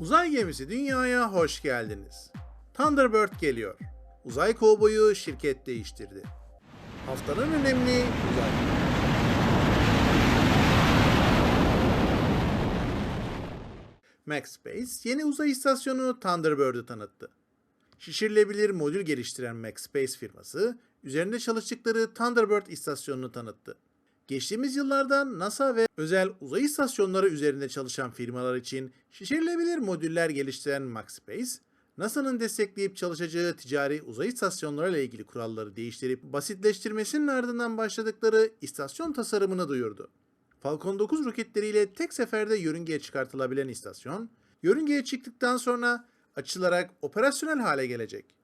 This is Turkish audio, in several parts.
Uzay gemisi dünyaya hoş geldiniz. Thunderbird geliyor. Uzay kovboyu şirket değiştirdi. Haftanın önemli uzay. Max Space yeni uzay istasyonu Thunderbird'ü tanıttı. Şişirilebilir modül geliştiren Max Space firması, üzerinde çalıştıkları Thunderbird istasyonunu tanıttı. Geçtiğimiz yıllarda NASA ve özel uzay istasyonları üzerinde çalışan firmalar için şişirilebilir modüller geliştiren Max Space, NASA'nın destekleyip çalışacağı ticari uzay istasyonları ile ilgili kuralları değiştirip basitleştirmesinin ardından başladıkları istasyon tasarımını duyurdu. Falcon 9 roketleriyle tek seferde yörüngeye çıkartılabilen istasyon, yörüngeye çıktıktan sonra açılarak operasyonel hale gelecek.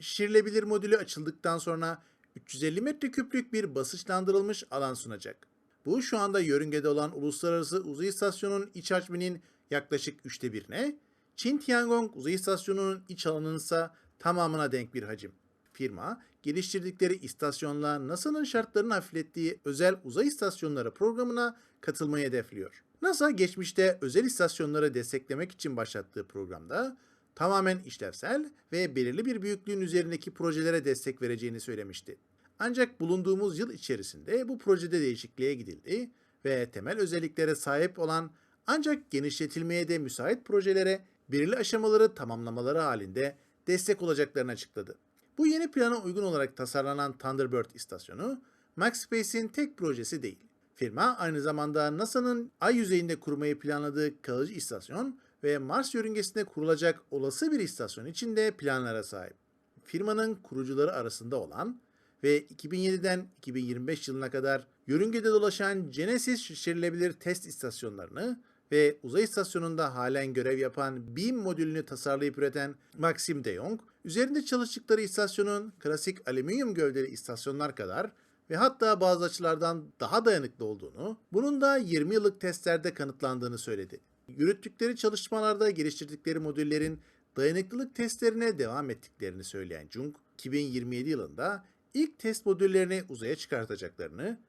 Şişirilebilir modülü açıldıktan sonra 350 metreküplük bir basınçlandırılmış alan sunacak. Bu şu anda yörüngede olan Uluslararası Uzay İstasyonu'nun iç hacminin yaklaşık üçte birine, Çin Tiangong Uzay İstasyonu'nun iç alanının ise tamamına denk bir hacim. Firma, geliştirdikleri istasyonla NASA'nın şartlarını hafiflettiği özel uzay istasyonları programına katılmayı hedefliyor. NASA geçmişte özel istasyonları desteklemek için başlattığı programda tamamen işlevsel ve belirli bir büyüklüğün üzerindeki projelere destek vereceğini söylemişti. Ancak bulunduğumuz yıl içerisinde bu projede değişikliğe gidildi ve temel özelliklere sahip olan ancak genişletilmeye de müsait projelere belirli aşamaları tamamlamaları halinde destek olacaklarını açıkladı. Bu yeni plana uygun olarak tasarlanan Thunderbird istasyonu, Max Space'in tek projesi değil. Firma aynı zamanda NASA'nın ay yüzeyinde kurmayı planladığı kalıcı istasyon ve Mars yörüngesinde kurulacak olası bir istasyon için de planlara sahip. Firmanın kurucuları arasında olan ve 2007'den 2025 yılına kadar yörüngede dolaşan Genesis şişirilebilir test istasyonlarını ve uzay istasyonunda halen görev yapan BEAM modülünü tasarlayıp üreten Maxim de Jong, üzerinde çalıştıkları istasyonun klasik alüminyum gövdeli istasyonlar kadar ve hatta bazı açılardan daha dayanıklı olduğunu, bunun da 20 yıllık testlerde kanıtlandığını söyledi. Yürüttükleri çalışmalarda geliştirdikleri modüllerin dayanıklılık testlerine devam ettiklerini söyleyen Jung, 2027 yılında ilk test modüllerini uzaya çıkartacaklarını,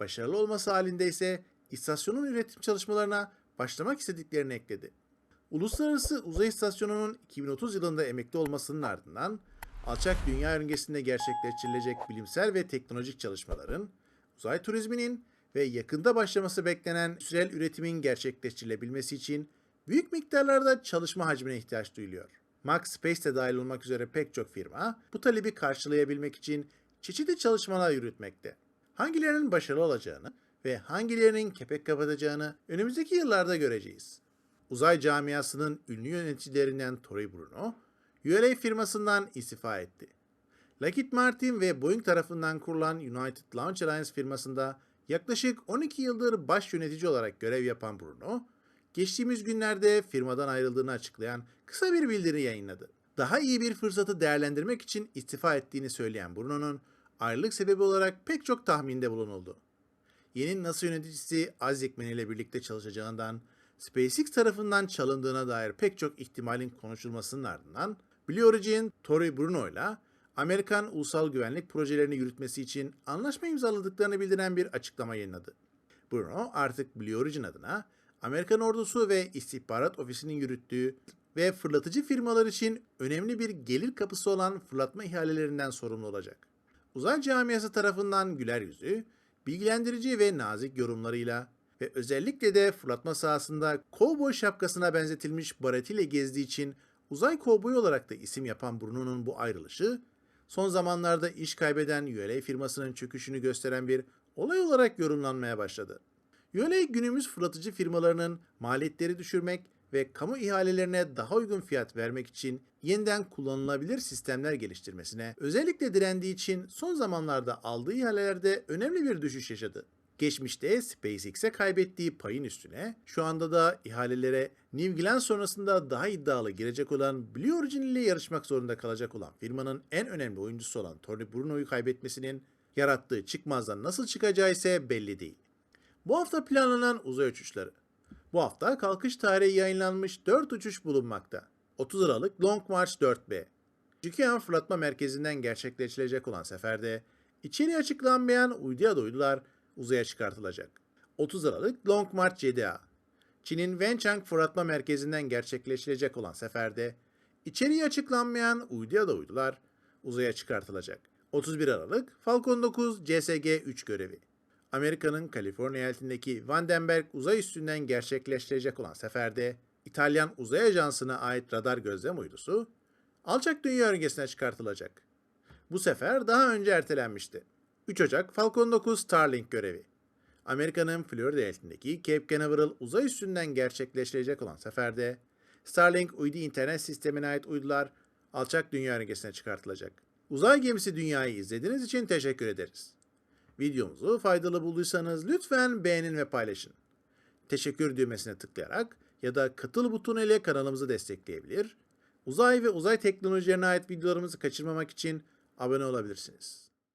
başarılı olması halinde ise istasyonun üretim çalışmalarına başlamak istediklerini ekledi. Uluslararası Uzay İstasyonu'nun 2030 yılında emekli olmasının ardından alçak dünya yörüngesinde gerçekleştirilecek bilimsel ve teknolojik çalışmaların, uzay turizminin ve yakında başlaması beklenen sürel üretimin gerçekleştirilebilmesi için büyük miktarlarda çalışma hacmine ihtiyaç duyuluyor. Max Space de dahil olmak üzere pek çok firma bu talebi karşılayabilmek için çeşitli çalışmalar yürütmekte. Hangilerinin başarılı olacağını ve hangilerinin kepek kapatacağını önümüzdeki yıllarda göreceğiz. Uzay camiasının ünlü yöneticilerinden Tory Bruno, ULA firmasından istifa etti. Lockheed Martin ve Boeing tarafından kurulan United Launch Alliance firmasında yaklaşık 12 yıldır baş yönetici olarak görev yapan Bruno, geçtiğimiz günlerde firmadan ayrıldığını açıklayan kısa bir bildiri yayınladı. Daha iyi bir fırsatı değerlendirmek için istifa ettiğini söyleyen Bruno'nun ayrılık sebebi olarak pek çok tahminde bulunuldu. Yeni NASA yöneticisi Isaacman ile birlikte çalışacağından SpaceX tarafından çalındığına dair pek çok ihtimalin konuşulmasının ardından Blue Origin, Tory Bruno ile Amerikan ulusal güvenlik projelerini yürütmesi için anlaşma imzaladıklarını bildiren bir açıklama yayınladı. Bruno artık Blue Origin adına Amerikan ordusu ve istihbarat ofisinin yürüttüğü ve fırlatıcı firmalar için önemli bir gelir kapısı olan fırlatma ihalelerinden sorumlu olacak. Uzay camiası tarafından güler yüzü, bilgilendirici ve nazik yorumlarıyla ve özellikle de fırlatma sahasında kovboy şapkasına benzetilmiş baretiyle gezdiği için uzay kovboyu olarak da isim yapan Bruno'nun bu ayrılışı, son zamanlarda iş kaybeden ULA firmasının çöküşünü gösteren bir olay olarak yorumlanmaya başladı. ULA günümüz fırlatıcı firmalarının maliyetleri düşürmek ve kamu ihalelerine daha uygun fiyat vermek için yeniden kullanılabilir sistemler geliştirmesine özellikle direndiği için son zamanlarda aldığı ihalelerde önemli bir düşüş yaşadı. Geçmişte SpaceX'e kaybettiği payın üstüne şu anda da ihalelere New Glenn sonrasında daha iddialı girecek olan Blue Origin ile yarışmak zorunda kalacak olan firmanın en önemli oyuncusu olan Tony Bruno'yu kaybetmesinin yarattığı çıkmazdan nasıl çıkacağı ise belli değil. Bu hafta planlanan uzay uçuşları. Bu hafta kalkış tarihi yayınlanmış 4 uçuş bulunmakta. 30 Aralık Long March 4B. Jukian Fırlatma Merkezi'nden gerçekleştirecek olan seferde içeriği açıklanmayan uyduya da uydular uzaya çıkartılacak. 30 Aralık Long March 7A. Çin'in Wenchang fırlatma merkezinden gerçekleştirecek olan seferde içeriği açıklanmayan uydu ya da uydular uzaya çıkartılacak. 31 Aralık Falcon 9 CSG-3 görevi. Amerika'nın Kaliforniya eyaletindeki Vandenberg uzay üstünden gerçekleştirecek olan seferde İtalyan Uzay Ajansı'na ait radar gözlem uydusu alçak dünya yörüngesine çıkartılacak. Bu sefer daha önce ertelenmişti. 3 Ocak Falcon 9 Starlink görevi. Amerika'nın Florida eyaletindeki Cape Canaveral uzay üstünden gerçekleştirecek olan seferde Starlink uydu internet sistemine ait uydular alçak dünya yörüngesine çıkartılacak. Uzay gemisi dünyayı izlediğiniz için teşekkür ederiz. Videomuzu faydalı bulduysanız lütfen beğenin ve paylaşın. Teşekkür düğmesine tıklayarak ya da katıl butonu ile kanalımızı destekleyebilir, uzay ve uzay teknolojilerine ait videolarımızı kaçırmamak için abone olabilirsiniz.